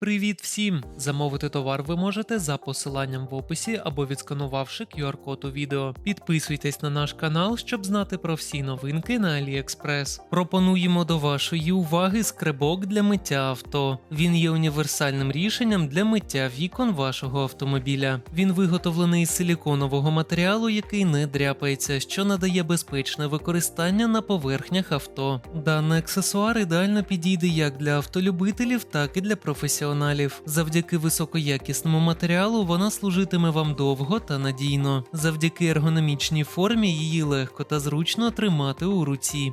Привіт всім! Замовити товар ви можете за посиланням в описі або відсканувавши QR-код у відео. Підписуйтесь на наш канал, щоб знати про всі новинки на AliExpress. Пропонуємо до вашої уваги скребок для миття авто. Він є універсальним рішенням для миття вікон вашого автомобіля. Він виготовлений з силіконового матеріалу, який не дряпається, що надає безпечне використання на поверхнях авто. Даний аксесуар ідеально підійде як для автолюбителів, так і для професіоналів. Завдяки високоякісному матеріалу вона служитиме вам довго та надійно. Завдяки ергономічній формі її легко та зручно тримати у руці.